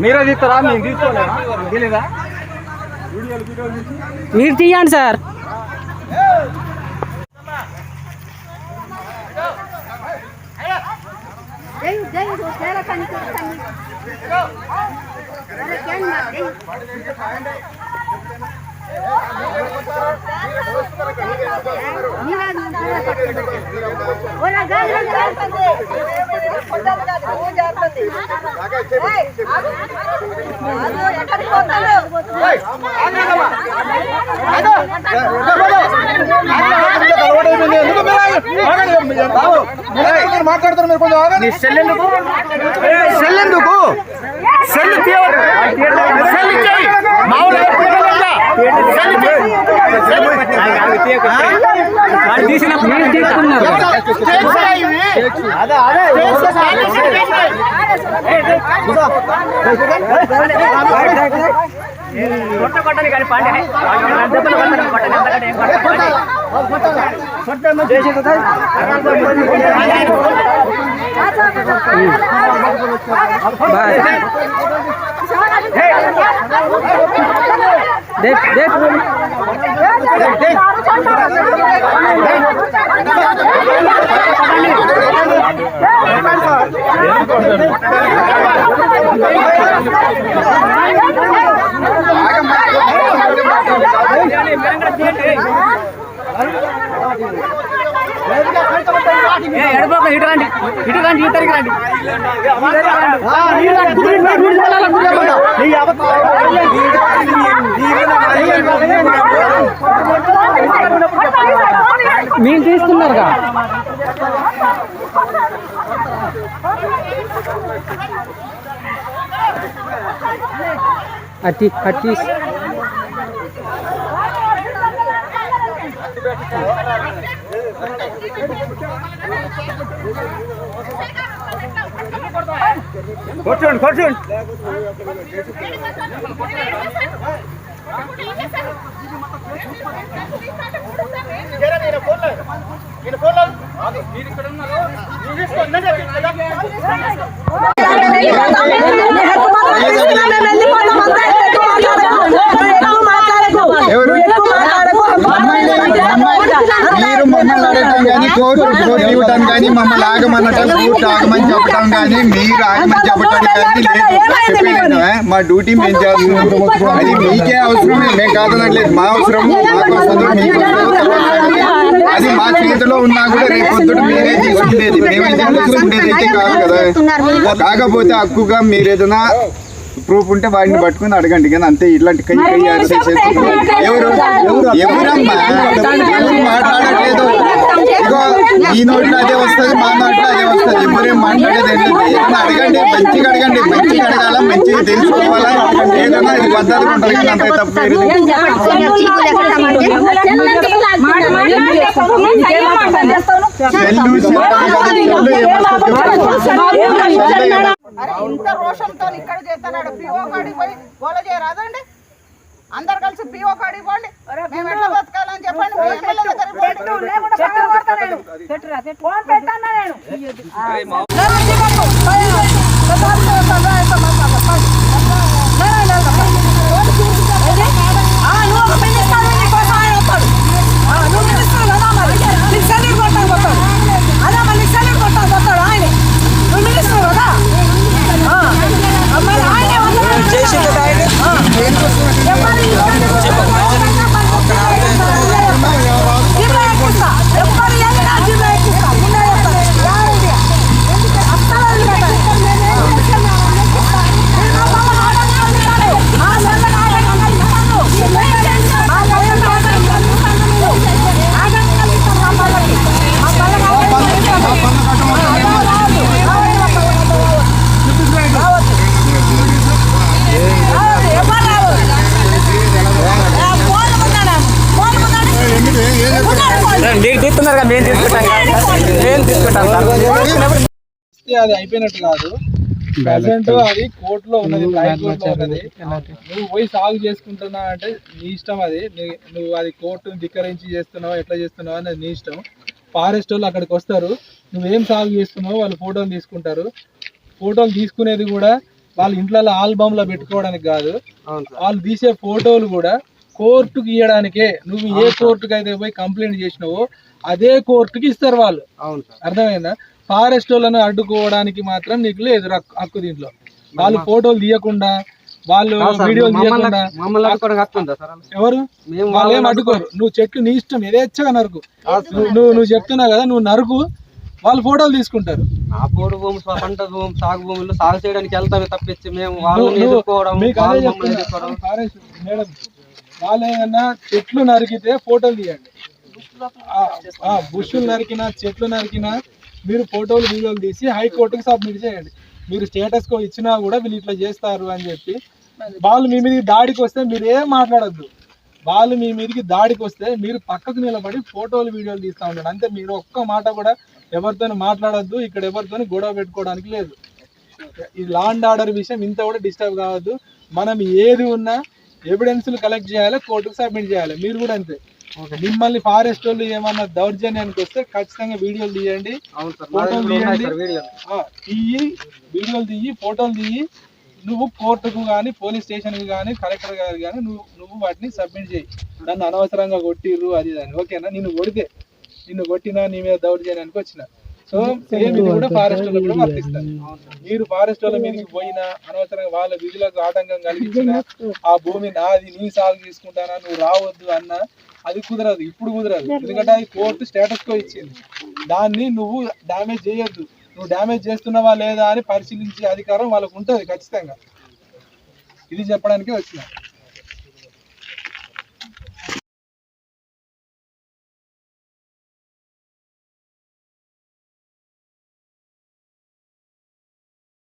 మీరే తీస్తారా మేము తీసుకోలేదా తెలీదా? మీరు తీయండి సార్. మాట్లాడుతున్నారు మీరు కొంచెం సెల్లెందుకు సెల్లెందుకు సెల్ తీయవద్దు. సెల్ ఇచ్చేయి. మామూలు సెల్ ఇచ్చేయి. మీరు తీసుకున్నారు బాయ్ देख देख 打了全打了全 ఎడపోక ఇటు రండి. ఇటు రండి ఇద్దరికి రండి. మీరు తీసుకున్నారుగా అట్టి అట్టి కూర్చోండి కూర్చోండి మీరు మమ్మల్ని అడగటం కానీ కోర్టు కోర్టు ఇవ్వటం కానీ మమ్మల్ని ఆగమనటం కోర్టు ఆగమని చెప్పటం కానీ మీరు ఆగమని చెప్పటం కానీ లేదు? మా డ్యూటీ మేము చేస్తున్నాం అది మీకే అవసరం మేము కాదనట్లేదు. మా అవసరము మాకు తెలియదు. అది మా చేతిలో ఉన్నా కూడా రేపు పొద్దుట మీరే తీసుకునేది అయితే కాదు కదా. కాకపోతే హక్కుగా మీరు ఏదైనా ప్రూఫ్ ఉంటే వాడిని పట్టుకుని అడగండి కానీ అంతే ఇట్లాంటి కై కై అరెస్ట్ చేస్తున్నారు. ఎవరు ఎవరమ్మా ఎవరు మాట్లాడట్లేదు ఇగో ఈ నోట్లో అదే వస్తుంది మా నోట్లో అదే వస్తుంది ఎవరేం మాట్లాడేది ఏం లేదు. ఏదైనా అడగండి మంచిగా అడగండి మంచిగా అడగాల మంచిగా తెలుసుకోవాలా ఏదైనా ఇది పద్ధతిగా ఉంటుంది కానీ అంతే తప్పు లేదు. సెల్లు, సెల్లు, సెల్లు ఏమొస్తుంది? అరే ఇంత రోషంతో ఇక్కడ చేస్తున్నాడు పిఓ కాడికి పోయి గోల చేయరాదండి అందరు కలిసి పిఓ కాడికి పోండి. మేము ఎట్లా బతకాలని చెప్పండి. మీరు తీసుకున్నారుగా మేము తీసుకుంటాం మేము తీసుకుంటాం అది అయిపోయినట్టు కాదు. ప్రజెంట్ అది కోర్టులో ఉన్నది ఉన్నది. నువ్వు పోయి సాగు చేసుకుంటున్నా అంటే నీ ఇష్టం అది. నువ్వు అది కోర్టును ధిక్కరించి చేస్తున్నావు ఎట్లా చేస్తున్నావు అనేది నీ ఇష్టం. ఫారెస్ట్ వాళ్ళు అక్కడికి వస్తారు. నువ్వేం సాగు చేస్తున్నావు వాళ్ళు ఫోటోలు తీసుకుంటారు. ఫోటోలు తీసుకునేది కూడా వాళ్ళ ఇంట్లో ఆల్బమ్లో పెట్టుకోవడానికి కాదు. వాళ్ళు తీసే ఫోటోలు కూడా కోర్టుకి ఇవ్వడానికే నువ్వు ఏ కోర్టుకి అయితే పోయి కంప్లైంట్ చేసినావో అదే కోర్టుకి ఇస్తారు వాళ్ళు. అవును అర్థమైందా? ఫారెస్ట్ వాళ్ళను అడ్డుకోవడానికి మాత్రం నీకు లేదు హక్కు- దీంట్లో. వాళ్ళు ఫోటోలు తీయకుండా వాళ్ళు వీడియోలు తీయకుండా ఎవరు? వాళ్ళు ఏం అడ్డుకోరు. నువ్వు చెట్లు నీ ఇష్టం యథేచ్ఛగా నరుకు. నువ్వు నువ్వు చెప్తున్నావు కదా నువ్వు నరుకు. వాళ్ళు ఫోటోలు తీసుకుంటారు. ఆ పోడు భూమి పంట భూమి సాగు భూములు సాగు చేయడానికి వెళ్తామే తప్పించి మేము వాళ్ళని ఎదుర్కోవడం మేడం వాళ్ళు ఏదన్నా చెట్లు నరికితే ఫోటోలు తీయండి. బుష్లు నరికినా చెట్లు నరికినా మీరు ఫోటోలు వీడియోలు తీసి హైకోర్టుకి సబ్మిట్ చేయండి. మీరు స్టేటస్ కో ఇచ్చినా కూడా వీళ్ళు ఇట్లా చేస్తారు అని చెప్పి. వాళ్ళు మీ మీదకి దాడికి వస్తే మీరు ఏం మాట్లాడద్దు. వాళ్ళు మీ మీదకి దాడికి వస్తే మీరు పక్కకు నిలబడి ఫోటోలు వీడియోలు తీస్తూ ఉంటారు అంతే మీరు ఒక్క మాట కూడా ఎవరితో మాట్లాడద్దు. ఇక్కడ ఎవరితోని గొడవ పెట్టుకోవడానికి లేదు. ఈ లాండ్ ఆర్డర్ విషయం ఇంత కూడా డిస్టర్బ్ కావద్దు. మనం ఏది ఉన్నా ఎవిడెన్స్లు కలెక్ట్ చేయాలి కోర్టుకు సబ్మిట్ చేయాలి. మీరు కూడా అంతే. మిమ్మల్ని ఫారెస్ట్ వాళ్ళు ఏమన్నా దౌర్జన్యానికి వస్తే ఖచ్చితంగా వీడియోలు తీయండి ఫోటోలు తీయండి. తీయి వీడియోలు తీయి ఫోటోలు తీయి. నువ్వు కోర్టుకు కానీ పోలీస్ స్టేషన్కి కానీ కలెక్టర్ గారు కానీ నువ్వు నువ్వు వాటిని సబ్మిట్ చేయి. నన్ను అనవసరంగా కొట్టిర్రు అది ఇది అని. ఓకేనా నిన్ను కొడితే నిన్ను కొట్టినా నీ మీద దౌర్జన్యానికి వచ్చిన. సో సేమ్ ఇది కూడా ఫారెస్ట్ వాళ్ళకు కూడా వర్తిస్తుంది మీరు ఫారెస్ట్ వాళ్ళ మీదకి పోయినా అనవసరంగా వాళ్ళ విధులకు ఆటంకం కలిగించిన ఆ భూమి నాది నీ సాగు తీసుకుంటానా నువ్వు రావద్దు అన్నా అది కుదరదు ఇప్పుడు కుదరదు. ఎందుకంటే అది కోర్టు స్టేటస్ కో ఇచ్చింది. దాన్ని నువ్వు డ్యామేజ్ చేయొద్దు. నువ్వు డ్యామేజ్ చేస్తున్నావా లేదా అని పరిశీలించే అధికారం వాళ్ళకు ఉంటుంది ఖచ్చితంగా. ఇది చెప్పడానికి వచ్చిన.